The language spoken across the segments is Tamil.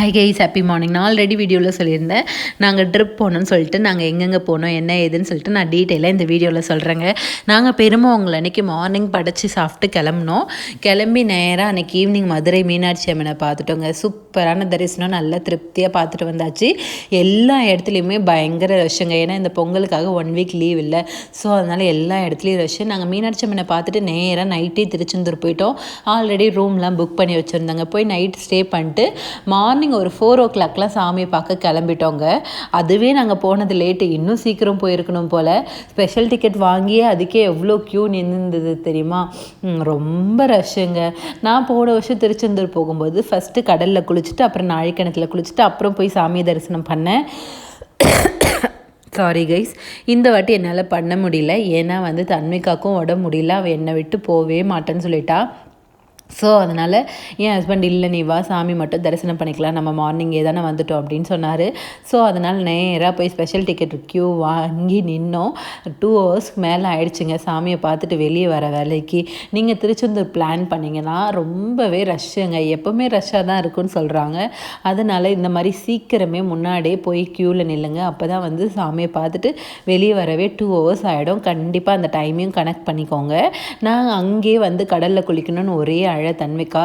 ஹை கைஸ் ஹாப்பி மார்னிங் நான் ஆல்ரெடி வீடியோவில் சொல்லியிருந்தேன். நாங்கள் ட்ரிப் போனோம்னு சொல்லிட்டு நாங்கள் எங்கெங்கே போனோம் என்ன ஏதுன்னு சொல்லிட்டு நான் டீட்டெயிலாக இந்த வீடியோவில் சொல்கிறேங்க நாங்கள் பெருமாவங்களை அன்றைக்கி மார்னிங் படைச்சி சாப்பிட்டு கிளம்புனோம். கிளம்பி நேராக அன்றைக்கி ஈவினிங் மதுரை மீனாட்சி அம்மனை பார்த்துட்டோங்க. சூப்பரான தரிசனம் நல்லா திருப்தியாக பார்த்துட்டு வந்தாச்சு. எல்லா இடத்துலையுமே பயங்கர ரஷ்ஷுங்க ஏன்னா இந்த பொங்கலுக்காக ஒன் வீக் லீவ் இல்லை. ஸோ அதனால் எல்லா இடத்துலையும் ரஷ்ஷு நாங்கள் மீனாட்சி அம்மனை பார்த்துட்டு நேராக நைட்டே திருச்செந்தூர் போயிட்டோம். ஆல்ரெடி ரூம்லாம் புக் பண்ணி வச்சுருந்தாங்க. போய் நைட் ஸ்டே பண்ணிட்டு மார்னிங் ஒரு ஃபோர் ஓ கிளாக்லாம் சாமியை பார்க்க கிளம்பிட்டோங்க. அதுவே நாங்கள் போனது லேட்டு இன்னும் சீக்கிரம் போயிருக்கணும் போல். ஸ்பெஷல் டிக்கெட் வாங்கியே அதுக்கே எவ்வளோ க்யூ நின்றுந்தது தெரியுமா? ரொம்ப ரஷ்ஷுங்க நான் போன வருஷம் திருச்செந்தூர் போகும்போது ஃபஸ்ட்டு கடலில் குளிச்சுட்டு அப்புறம் நாழிக்கிணத்துல குளிச்சுட்டு அப்புறம் போய் சாமி தரிசனம் பண்ணேன். சாரி கைஸ் இந்த வாட்டி என்னால் பண்ண முடியல. ஏன்னா வந்து தன்மிகாக்கும் உடம்பு முடியல. அவள் என்னை விட்டு போகவே மாட்டேன்னு சொல்லிட்டா. ஸோ அதனால் என் ஹஸ்பண்ட் இல்லை நீ வா சாமி மட்டும் தரிசனம் பண்ணிக்கலாம். நம்ம மார்னிங்கே தானே வந்துட்டோம் அப்படின்னு சொன்னார். ஸோ அதனால் நேராக போய் ஸ்பெஷல் டிக்கெட் க்யூ வாங்கி நின்னோம். டூ ஹவர்ஸ்க்கு மேலே ஆயிடுச்சுங்க. சாமியை பார்த்துட்டு வெளியே வர வேலைக்கு. நீங்கள் திருச்செந்தூர் பிளான் பண்ணிங்கன்னா ரொம்பவே ரஷ்ஷுங்க எப்போவுமே ரஷ்ஷாக தான் இருக்குன்னு சொல்கிறாங்க அதனால் இந்த மாதிரி சீக்கிரமே முன்னாடியே போய் க்யூவில் நில்லுங்க. அப்போ தான் வந்து சாமியை பார்த்துட்டு வெளியே வரவே டூ ஹவர்ஸ் ஆகிடும் கண்டிப்பாக அந்த டைமையும் கனெக்ட் பண்ணிக்கோங்க. நான் அங்கேயே வந்து கடலில் குளிக்கணும்னு ஒரே அழ தன்விக்கா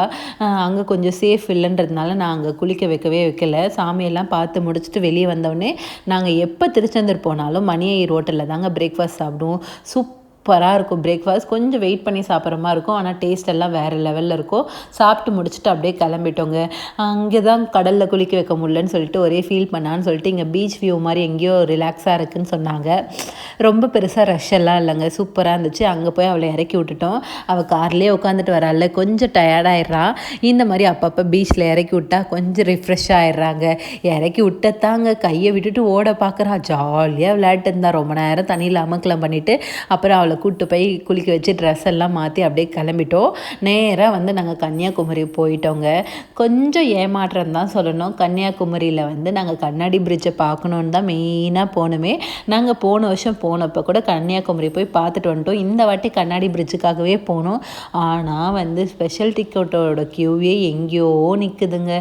அங்கே கொஞ்சம் சேஃப் இல்லைன்றதுனால நான் அங்கே குளிக்க வைக்கவே வைக்கல. சாமியெல்லாம் பார்த்து முடிச்சுட்டு வெளியே வந்தோடனே நாங்கள் எப்போ திருச்செந்தூர் போனாலும் மணியை ரோட்டில் தாங்க பிரேக்ஃபாஸ்ட் சாப்பிடுவோம். சூப் சூப்பராக இருக்கும் பிரேக்ஃபாஸ்ட் கொஞ்சம் வெயிட் பண்ணி சாப்பிட்ற மாதிரி இருக்கும். ஆனால் டேஸ்ட் எல்லாம் வேறு லெவலில் இருக்கும். சாப்பிட்டு முடிச்சுட்டு அப்படியே கிளம்பிட்டோங்க. அங்கே தான் கடலில் குளிக்க வைக்க முடியலன்னு சொல்லிட்டு ஒரே ஃபீல் பண்ணான்னு சொல்லிட்டு இங்கே பீச் வியூ மாதிரி எங்கேயோ ரிலாக்ஸாக இருக்குன்னு சொன்னாங்க. ரொம்ப பெருசாக ரஷ் எல்லாம் இல்லைங்க. சூப்பராக இருந்துச்சு. அங்கே போய் அவளை இறக்கி விட்டுட்டோம். அவள் கார்லேயே உட்காந்துட்டு வரால கொஞ்சம் டயர்டாயிடுறா இந்த மாதிரி அப்பப்போ பீச்சில் இறக்கி விட்டா கொஞ்சம் ரிஃப்ரெஷ் ஆயிடுறாங்க. இறக்கி விட்டத்தாங்க கையை விட்டுட்டு ஓட பார்க்குறா ஜாலியாக விளையாட்டு இருந்தா. ரொம்ப நேரம் தண்ணியில் அமக்கலம் பண்ணிவிட்டு அப்புறம் அவளை கூப்பிட்டு போய் குளிக்க வச்சு ட்ரெஸ் எல்லாம் மாற்றி அப்படியே கிளம்பிட்டோம். நேராக வந்து நாங்கள் கன்னியாகுமரி போயிட்டோங்க. கொஞ்சம் ஏமாற்றம் தான் சொல்லணும். கன்னியாகுமரியில் வந்து நாங்கள் கண்ணாடி பிரிட்ஜை பார்க்கணுன்னு தான் மெயினாக போனோமே. நாங்கள் போன வருஷம் போனப்போ கூட கன்னியாகுமரி போய் பார்த்துட்டு வந்துட்டோம். இந்த வாட்டி கண்ணாடி பிரிட்ஜுக்காகவே போனோம். ஆனால் வந்து ஸ்பெஷல் டிக்கெட்டோட க்யூவே எங்கேயோ நிற்குதுங்க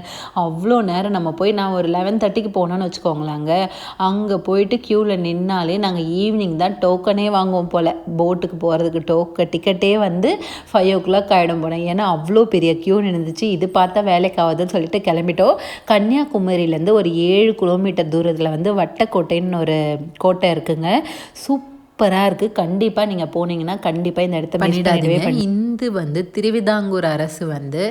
அவ்வளோ நேரம் நம்ம போய் நான் ஒரு லெவன் தேர்ட்டிக்கு போனோன்னு வச்சுக்கோங்களேங்க. அங்கே போயிட்டு க்யூவில் நின்னாலே நாங்கள் ஈவினிங் தான் டோக்கனே வாங்குவோம் போல். போட்டுக்கு போகிறதுக்கு டோக்க டிக்கெட்டே வந்து ஃபைவ் ஓ கிளாக் ஆகிடும் போனேன் ஏன்னா அவ்வளோ பெரிய க்யூ நின்றுச்சு இது பார்த்தா வேலைக்கு ஆகுதுன்னு சொல்லிட்டு கிளம்பிட்டோம். கன்னியாகுமரியிலேருந்து ஒரு ஏழு கிலோமீட்டர் தூரத்தில் வந்து வட்டக்கோட்டைன்னு ஒரு கோட்டை இருக்குங்க. சூப்பராக இருக்குது கண்டிப்பாக நீங்கள் போனீங்கன்னா கண்டிப்பாக இந்த இடத்த பண்ணிடாதீங்க. இந்து வந்து திருவிதாங்கூர் அரசு வந்து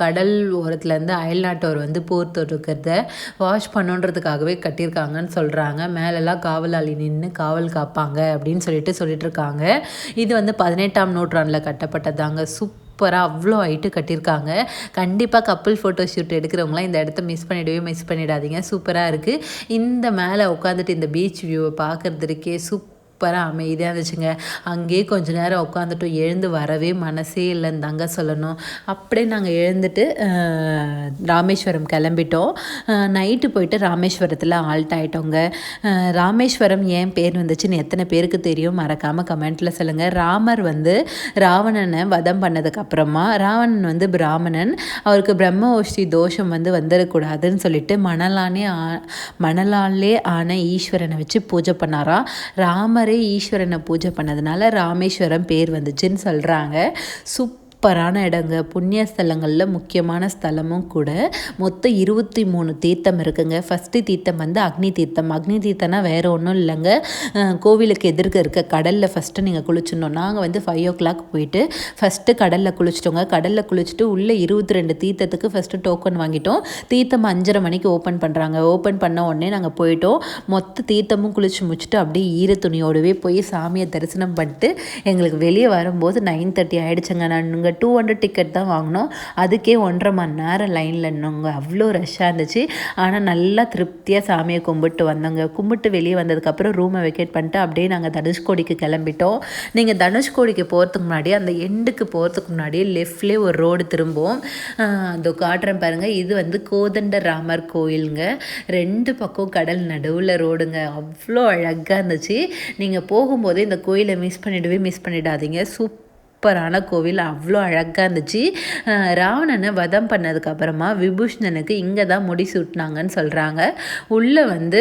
கடல் ஓரத்துலேருந்து அயல்நாட்டவர் வந்து போர் தொடுக்கிறத வாஷ் பண்ணுன்றதுக்காகவே கட்டியிருக்காங்கன்னு சொல்கிறாங்க மேலெல்லாம் காவலாளி நின்று காவல் காப்பாங்க அப்படின்னு சொல்லிட்டு சொல்லிட்டு இருக்காங்க இது வந்து பதினெட்டாம் நூற்றாண்டில் கட்டப்பட்டதாங்க. சூப் சூப்பராக அவ்வளோ ஹைட்டு கட்டியிருக்காங்க. கண்டிப்பாக கப்புள் ஃபோட்டோ ஷூட் எடுக்கிறவங்களாம் இந்த இடத்த மிஸ் பண்ணிடவே மிஸ் பண்ணிடாதீங்க. சூப்பராக இருக்குது இந்த மேலே உட்காந்துட்டு இந்த பீச் வியூவை பார்க்குறதுக்கே சூப் சூப்பராக அமைதியாக இருந்துச்சுங்க. அங்கேயே கொஞ்ச நேரம் உட்காந்துட்டு எழுந்து வரவே மனசே இல்லைன்னு தாங்க சொல்லணும். அப்படியே நாங்கள் எழுந்துட்டு ராமேஸ்வரம் கிளம்பிட்டோம். நைட்டு போயிட்டு ராமேஸ்வரத்தில் ஆல்ட் ஆகிட்டோங்க ராமேஸ்வரம் ஏன் பேர் வந்துச்சுன்னு எத்தனை பேருக்கு தெரியும் மறக்காமல் கமெண்ட்டில் சொல்லுங்கள் ராமர் வந்து ராவணனை வதம் பண்ணதுக்கப்புறமா ராவணன் வந்து பிராமணன். அவருக்கு பிரம்மோஷ்டி தோஷம் வந்து வந்துடக்கூடாதுன்னு சொல்லிட்டு மணலானே ஆ- மணலாலே ஆன ஈஸ்வரனை வச்சு பூஜை பண்ணாரா? ராமர் ஈஸ்வரனை பூஜை பண்ணதுனால ராமேஸ்வரம் பேர் வந்துச்சுன்னு சொல்கிறாங்க சூப்பரான இடங்க. புண்ணிய ஸ்தலங்களில் முக்கியமான ஸ்தலமும் கூட. மொத்தம் இருபத்தி மூணு தீர்த்தம் இருக்குங்க. ஃபஸ்ட்டு தீர்த்தம் வந்து அக்னி தீர்த்தம். அக்னி தீர்த்தம்னா வேறு ஒன்றும் இல்லைங்க. கோவிலுக்கு எதிர்க்க இருக்க கடலில் ஃபஸ்ட்டு நீங்கள் குளிச்சிடணும். நாங்கள் வந்து ஃபைவ் ஓ கிளாக் போயிட்டு ஃபஸ்ட்டு கடலில் குளிச்சிட்டோங்க. கடலில் குளிச்சுட்டு உள்ளே இருபத்தி ரெண்டு தீர்த்தத்துக்கு ஃபஸ்ட்டு டோக்கன் வாங்கிட்டோம். தீர்த்தம் அஞ்சரை மணிக்கு ஓப்பன் பண்ணுறாங்க ஓப்பன் பண்ண உடனே நாங்கள் போயிட்டோம். மொத்த தீர்த்தமும் குளிச்சு முடிச்சுட்டு அப்படியே ஈர துணியோடவே போய் சாமியை தரிசனம் பண்ணிட்டு எங்களுக்கு வெளியே வரும்போது நைன் தேர்ட்டி ஆகிடுச்சுங்க நாங்கள் டூ ஹண்ட்ரட் டிக்கெட் தான் வாங்கினோம். அதுக்கே ஒன்றரை மணி நேரம் லைனில் நின்னோங்க. அவ்வளோ ரஷ்ஷாக இருந்துச்சு. ஆனால் நல்லா திருப்தியாக சாமியை கும்பிட்டு வந்தோங்க. கும்பிட்டு வெளியே வந்ததுக்கப்புறம் ரூமை வெக்கேட் பண்ணிட்டு அப்படியே நாங்கள் தனுஷ்கோடிக்கு கிளம்பிட்டோம். நீங்கள் தனுஷ்கோடிக்கு போகிறதுக்கு முன்னாடி அந்த எண்டுக்கு போகிறதுக்கு முன்னாடி லெஃப்ட்லேயே ஒரு ரோடு திரும்புவோம். ஆஹ் அதோ காட்டுறேன் பாருங்கள் இது வந்து கோதண்ட ராமர் கோயிலுங்க. ரெண்டு பக்கம் கடல் நடுவில் ரோடுங்க அவ்வளோ அழகாக இருந்துச்சு. நீங்கள் போகும்போதே இந்த கோயிலை மிஸ் பண்ணிடவே மிஸ் பண்ணிடாதீங்க. சூப்பர் சூப்பரான கோவில் அவ்வளோ அழகாக இருந்துச்சு. ராவணனை வதம் பண்ணதுக்கப்புறமா விபூஷணனுக்கு இங்கே தான் முடி சூட்டினாங்கன்னு சொல்கிறாங்க உள்ளே வந்து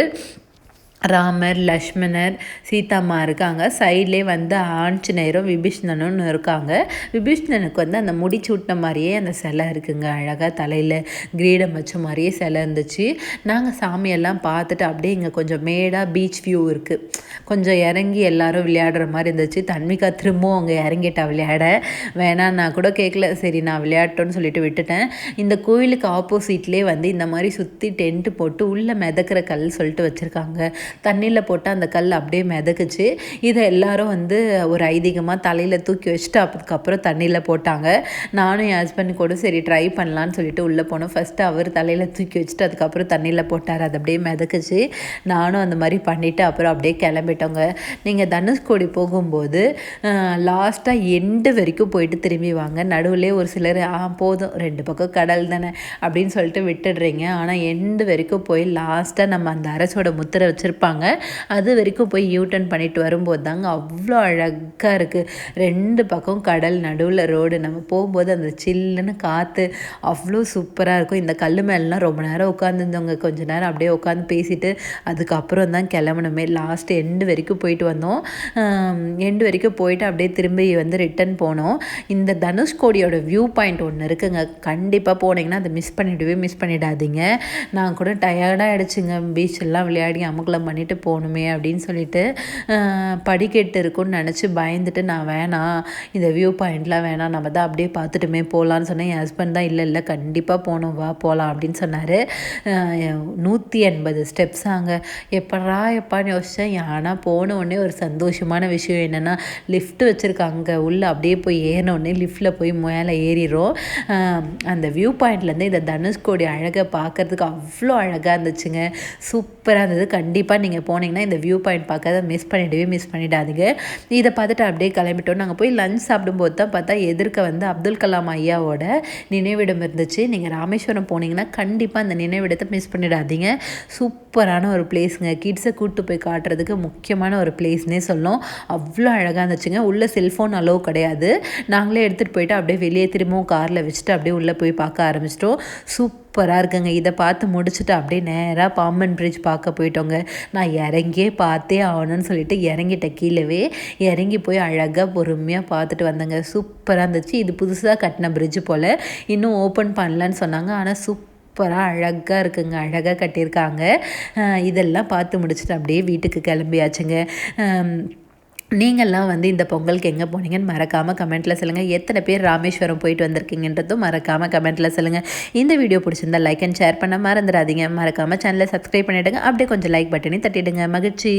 ராமர் லக்ஷ்மணர் சீதாம்மா இருக்காங்க. சைட்லே வந்து ஆஞ்சநேயரும் விபீஷ்ணனும் இருக்காங்க. விபீஷ்ணனுக்கு வந்து அந்த முடி சூட்டின மாதிரியே அந்த சிலை இருக்குங்க. அழகாக தலையில் கிரீடம் வச்ச மாதிரியே சிலை இருந்துச்சு. நாங்கள் சாமியெல்லாம் பார்த்துட்டு அப்படியே இங்கே கொஞ்சம் மேடாக பீச் வியூ இருக்குது கொஞ்சம் இறங்கி எல்லாரும் விளையாடுற மாதிரி இருந்துச்சு. தன்மிகா திரும்பவும் அங்கே இறங்கிட்டா விளையாட. வேணாம் நான் கூட கேட்கல சரி நான் விளையாட்டோன்னு சொல்லிட்டு விட்டுட்டேன். இந்த கோயிலுக்கு ஆப்போசிட்லேயே வந்து இந்த மாதிரி சுற்றி டென்ட்டு போட்டு உள்ளே மிதக்கிற கல் சொல்லிட்டு வச்சுருக்காங்க. தண்ணியில் போட்டால் அந்த கல் அப்படியே மிதக்குச்சு. இதை எல்லாரும் வந்து ஒரு ஐதீகமாக தலையில் தூக்கி வச்சுட்டு அதுக்கப்புறம் தண்ணியில் போட்டாங்க. நானும் என் ஹஸ்பண்ட் கூட சரி ட்ரை பண்ணலான்னு சொல்லிட்டு உள்ளே போனோம். ஃபஸ்ட்டு அவர் தலையில் தூக்கி வச்சுட்டு அதுக்கப்புறம் தண்ணியில் போட்டார். அது அப்படியே மிதக்குச்சு. நானும் அந்த மாதிரி பண்ணிவிட்டு அப்புறம் அப்படியே கிளம்பிட்டோங்க. நீங்கள் தனுஷ்கோடி போகும்போது லாஸ்ட்டாக எண்டு வரைக்கும் போயிட்டு திரும்பி வாங்க. நடுவில் ஒரு சிலர் ஆ போதும். ரெண்டு பக்கம் கடல் தானே? அப்படின்னு சொல்லிட்டு விட்டுடுறீங்க. ஆனால் எண்டு வரைக்கும் போய் லாஸ்ட்டாக நம்ம அந்த அரசோட முத்திரை வச்சுருப்போம். இருப்பாங்க. அது வரைக்கும் போய் யூட்டர்ன் பண்ணிட்டு வரும்போது தாங்க அவ்வளோ அழகாக இருக்குது ரெண்டு பக்கம் கடல் நடுவில் ரோடு நம்ம போகும்போது அந்த சில்லுன்னு காற்று அவ்வளோ சூப்பராக இருக்கும். இந்த கல் மேலாம் ரொம்ப நேரம் உட்காந்துருந்தவங்க கொஞ்ச நேரம் அப்படியே உட்காந்து பேசிட்டு அதுக்கப்புறம் தான் கிளம்பணுமே. லாஸ்ட் எண்டு வரைக்கும் போயிட்டு வந்தோம். எண்டு வரைக்கும் போயிட்டு அப்படியே திரும்பி வந்து ரிட்டன் போனோம். இந்த தனுஷ்கோடியோட வியூ பாயிண்ட் ஒன்று இருக்குங்க. கண்டிப்பாக போனீங்கன்னா அதை மிஸ் பண்ணிவிடவே மிஸ் பண்ணிடாதீங்க. நான் கூட டயர்டாக ஆகிடுச்சுங்க பீச்செல்லாம் விளையாடி அமுக்கலம் பண்ணிட்டு போகணுமே அப்படின்னு சொல்லிட்டு படிக்கட்டு இருக்கும்னு நினச்சி பயந்துட்டு நான் வேணாம் இந்த வியூ பாயிண்ட்லாம் வேணாம் நம்ம தான் அப்படியே பார்த்துட்டுமே போகலான்னு சொன்னேன். என் ஹஸ்பண்ட் தான் இல்லை இல்லை கண்டிப்பாக போகணும் வா போகலாம் அப்படின்னு சொன்னார். நூற்றி எண்பது ஸ்டெப்ஸ் அங்கே எப்படா எப்பான்னு யோசித்தேன் ஆனால் போன உடனே ஒரு சந்தோஷமான விஷயம் என்னென்னா லிஃப்ட் வச்சுருக்காங்க உள்ளே அப்படியே போய் ஏறினோடனே லிஃப்ட்டில் போய் மேலே ஏறிடும் அந்த வியூ பாயிண்ட்லேருந்து இந்த தனுஷ்கோடி அழகை பார்க்குறதுக்கு அவ்வளோ அழகாக இருந்துச்சுங்க. சூப்பராக இருந்தது. கண்டிப்பாக நீங்கள் போனீங்கன்னா இந்த வியூ பாயிண்ட் பார்க்காத மிஸ் பண்ணிவிடவே மிஸ் பண்ணிடாதீங்க. இதை பார்த்துட்டு அப்படியே கிளம்பிட்டோம். நாங்கள் போய் லஞ்ச் சாப்பிடும்போது தான் பார்த்தா எதிர்க்க வந்து அப்துல் கலாம் ஐயாவோட நினைவிடம் இருந்துச்சு. நீங்கள் ராமேஸ்வரம் போனீங்கன்னா கண்டிப்பாக அந்த நினைவிடத்தை மிஸ் பண்ணிடாதீங்க. சூப்பரான ஒரு பிளேஸுங்க கிட்ஸை கூப்பிட்டு போய் காட்டுறதுக்கு முக்கியமான ஒரு பிளேஸ்னே சொல்லும் அவ்வளோ அழகாக இருந்துச்சுங்க. உள்ளே செல்ஃபோன் அலோவ் கிடையாது. நாங்களே எடுத்துகிட்டு போயிட்டு அப்படியே வெளியே திரும்பவும் காரில் வச்சுட்டு அப்படியே உள்ளே போய் பார்க்க ஆரம்பிச்சிட்டோம். சூப் சூப்பராக இருக்குங்க. இதை பார்த்து முடிச்சுட்டு அப்படியே நேராக பாம்பன் பிரிட்ஜ் பார்க்க போயிட்டோங்க. நான் இறங்கியே பார்த்தே ஆகணும்னு சொல்லிட்டு இறங்கிட்டேன் கீழவே இறங்கி போய் அழகாக பொறுமையாக பார்த்துட்டு வந்தேங்க. சூப்பராக இருந்துச்சு. இது புதுசாக கட்டின பிரிட்ஜ் போல். இன்னும் ஓப்பன் பண்ணலன்னு சொன்னாங்க. ஆனால் சூப் சூப்பராக அழகாக இருக்குங்க. அழகாக கட்டியிருக்காங்க. இதெல்லாம் பார்த்து முடிச்சுட்டு அப்படியே வீட்டுக்கு கிளம்பியாச்சுங்க. நீங்கள்லாம் வந்து இந்த பொங்கலுக்கு எங்கே போனீங்கன்னு மறக்காமல் கமெண்ட்டில் சொல்லுங்கள் எத்தனை பேர் ராமேஸ்வரம் போயிட்டு வந்திருக்கீங்கன்றதும் மறக்காமல் கமெண்ட்டில் சொல்லுங்கள் இந்த வீடியோ பிடிச்சிருந்தா லைக் அண்ட் ஷேர் பண்ண மறந்துடாதீங்க. மறக்காமல் சேனலை சப்ஸ்கிரைப் பண்ணிவிடுங்க அப்படியே கொஞ்சம் லைக் பட்டனையும் தட்டிடுங்க. மகிழ்ச்சி.